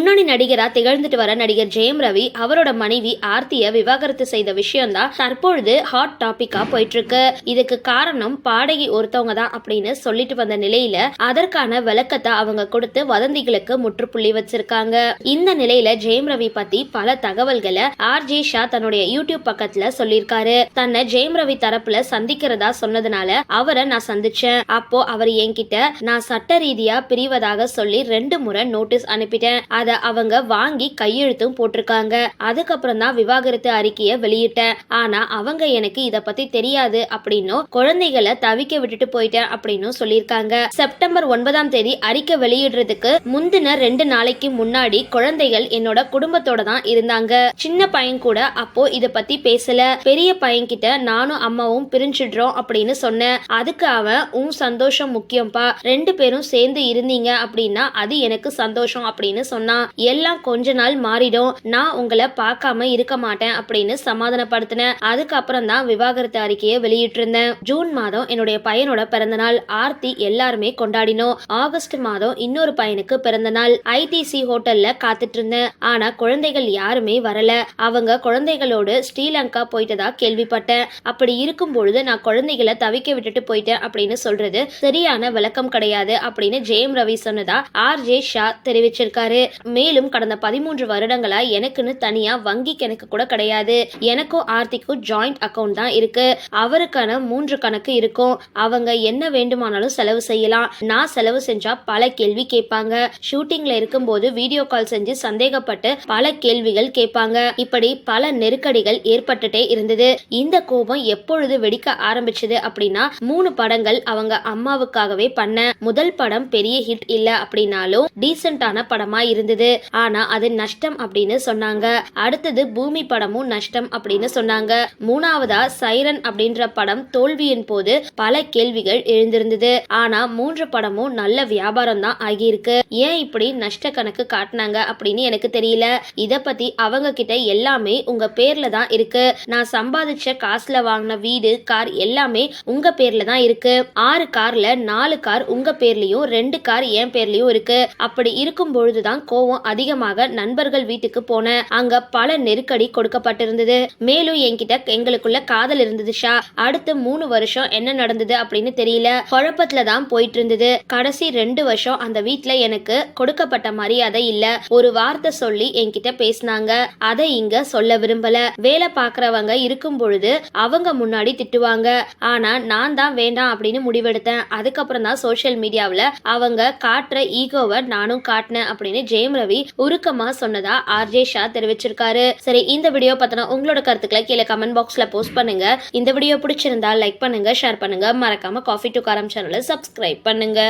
முன்னணி நடிகரா திகழ்ந்துட்டு வர நடிகர் ஜெயம் ரவி அவரோட மனைவி ஆர்த்திய விவாகரத்து செய்த விஷயம்தான் தற்பொழுது ஹாட் டாபிக்கா போயிட்டு இருக்கு இதுக்கு காரணம் பாடகி ஒருத்தவங்க தான் அப்படின்னு சொல்லிட்டு வந்த நிலையில அதற்கான விளக்கத்தை அவங்க கொடுத்து வதந்திகளுக்கு முற்றுப்புள்ளி வச்சிருக்காங்க. இந்த நிலையில ஜெயம் ரவி பத்தி பல தகவல்களை ஆர்ஜே ஷா தன்னுடைய யூடியூப் பக்கத்துல சொல்லியிருக்காரு. தன்னை ஜெயம் ரவி தரப்புல சந்திக்கிறதா சொன்னதுனால அவரை நான் சந்திச்சேன். அப்போ அவர் என்கிட்ட நான் சட்ட ரீதியா பிரிவதாக சொல்லி ரெண்டு முறை நோட்டீஸ் அனுப்பிட்டேன். அத அவங்க வாங்கி கையெழுத்தும் போட்டிருக்காங்க. அதுக்கப்புறம் தான் விவாகரத்து அறிக்கையை வெளியிட்டேன். ஆனா அவங்க எனக்கு இத பத்தி தெரியாது அப்படின்னும் குழந்தைகளை தவிக்க விட்டுட்டு போயிட்டேன் அப்படின்னும் சொல்லியிருக்காங்க. செப்டம்பர் ஒன்பதாம் தேதி அறிக்கை வெளியிடுறதுக்கு முந்தின ரெண்டு நாளைக்கு முன்னாடி குழந்தைகள் என்னோட குடும்பத்தோட தான் இருந்தாங்க. சின்ன பையன் கூட அப்போ இத பத்தி பேசல. பெரிய பையன் கிட்ட நானும் அம்மாவும் பிரிஞ்சிடுறோம் அப்படின்னு சொன்னேன். அதுக்கு அவன் உன் சந்தோஷம் முக்கியம்ப்பா ரெண்டு பேரும் சேர்ந்து இருந்தீங்க அப்படின்னா அது எனக்கு சந்தோஷம் அப்படின்னு சொன்னான். எல்லாம் கொஞ்ச நாள் மாறிடும். நான் உங்களை பார்க்காம இருக்க மாட்டேன் அப்படின்னு சமாதானப்படுத்தினேன். அதுக்கப்புறம் தான் விவாகரத்து அறிக்கையை வெளியிட்டிருந்தேன். ஜூன் மாதம் என்னுடைய பையனோட பிறந்த நாள் ஆர்த்தி எல்லாருமே கொண்டாடினோம். ஆகஸ்ட் மாதம் இன்னொரு பையனுக்கு பிறந்த நாள் ஐடிசி ஹோட்டல்ல காத்துட்டு இருந்தேன் ஆனா குழந்தைகள் யாருமே வரல. அவங்க குழந்தைகளோடு ஸ்ரீலங்கா போயிட்டதா கேள்விப்பட்டேன். அப்படி இருக்கும் பொழுது நான் குழந்தைகளை தவிக்க விட்டுட்டு போயிட்டேன் அப்படின்னு சொல்றது சரியான விளக்கம் கிடையாது அப்படின்னு ஜெயம் ரவி சொன்னதா ஆர் ஜே ஷா தெரிவிச்சிருக்காரு. மேலும் கடந்த பதிமூன்று வருடங்களா எனக்குன்னு தனியா வங்கி கணக்கு கூட கிடையாது. எனக்கும் ஆர்த்திக்கும் ஜாயிண்ட் அக்கவுண்ட் தான் இருக்கு. அவருக்கான மூன்று கணக்கு இருக்கும். அவங்க என்ன வேண்டுமானாலும் செலவு செய்யலாம். நான் செலவு செஞ்சா பல கேள்வி கேட்பாங்க. ஷூட்டிங்ல இருக்கும்போது வீடியோ கால் செஞ்சு சந்தேகப்பட்டு பல கேள்விகள் கேட்பாங்க. இப்படி பல நெருக்கடிகள் ஏற்பட்டுட்டே இருந்தது. இந்த கோபம் எப்பொழுது வெடிக்க ஆரம்பிச்சது அப்படின்னா மூணு படங்கள் அவங்க அம்மாவுக்காகவே பண்ண. முதல் படம் பெரிய ஹிட் இல்ல அப்படின்னாலும் டீசென்டான படமா இருந்தது. ஆனா அது நஷ்டம் அப்படின்னு சொன்னாங்க. அடுத்தது பூமி படமும் நஷ்டம் அப்படின்னு சொன்னாங்க. மூணாவதா சைரன் அப்படின்ற படம் தோல்வியின் போது பல கேள்விகள் எழுந்திருந்தது. ஆனா மூன்று படமும் நல்ல வியாபாரம் தான் ஆகியிருக்கு. ஏன் இப்படி நஷ்ட கணக்கு காட்டினாங்க அப்படின்னு எனக்கு தெரியல. இத பத்தி அவங்க கிட்ட எல்லாமே உங்க பேர்ல தான் இருக்கு. நான் சம்பாதிச்ச காசுல வாங்கின வீடு கார் எல்லாமே உங்க பேர்ல தான் இருக்கு. ஆறு கார்ல நாலு கார் உங்க பேர்லயும் ரெண்டு கார் என் பேர்லயும் இருக்கு. அப்படி இருக்கும் பொழுதுதான் கோவம் அதிகமாக நண்பர்கள் வீட்டுக்கு போனேன் அங்க பல நெருக்கடி கொடுக்கப்பட்டிருந்தது. மேலும் என்கிட்ட எங்களுக்குள்ள காதல் இருந்தது ஷா. அடுத்து மூணு வருஷம் என்ன நடந்தது அப்படின்னு தெரியல. குழப்பத்துல தான் போயிட்டு இருந்தது கடைசி ரெண்டு வருஷம் அந்த வீட்டுல எனக்கு கொடுக்கப்பட்ட மரியாதை இல்ல. ஒரு வார்த்தை சொல்லி என்கிட்ட பேசினாங்க. அதை இங்க சொல்ல விரும்பல. வேலை பாக்குறவங்க இருக்கும் பொழுது அவங்க முன்னாடி திட்டுவாங்க. ஆனா நான் தான் வேண்டாம் அப்படின்னு முடிவெடுத்தேன். அதுக்கப்புறம் தான் சோஷியல் மீடியாவில் அவங்க காட்டுற ஈகோவை நானும் காட்டினேன் அப்படின்னு ஜெயம் ரவி உருக்கமா சொன்னதா ஆர்ஜே ஷா தெரிவிச்சிருக்காரு. சரி இந்த வீடியோ பத்தின உங்களோட கருத்துக்களை கீழே கமெண்ட் பாக்ஸ்ல போஸ்ட் பண்ணுங்க. இந்த வீடியோ பிடிச்சிருந்தா லைக் பண்ணுங்க ஷேர் பண்ணுங்க. மறக்காம காஃபி டு காரம் சேனலை சப்ஸ்கிரைப் பண்ணுங்க.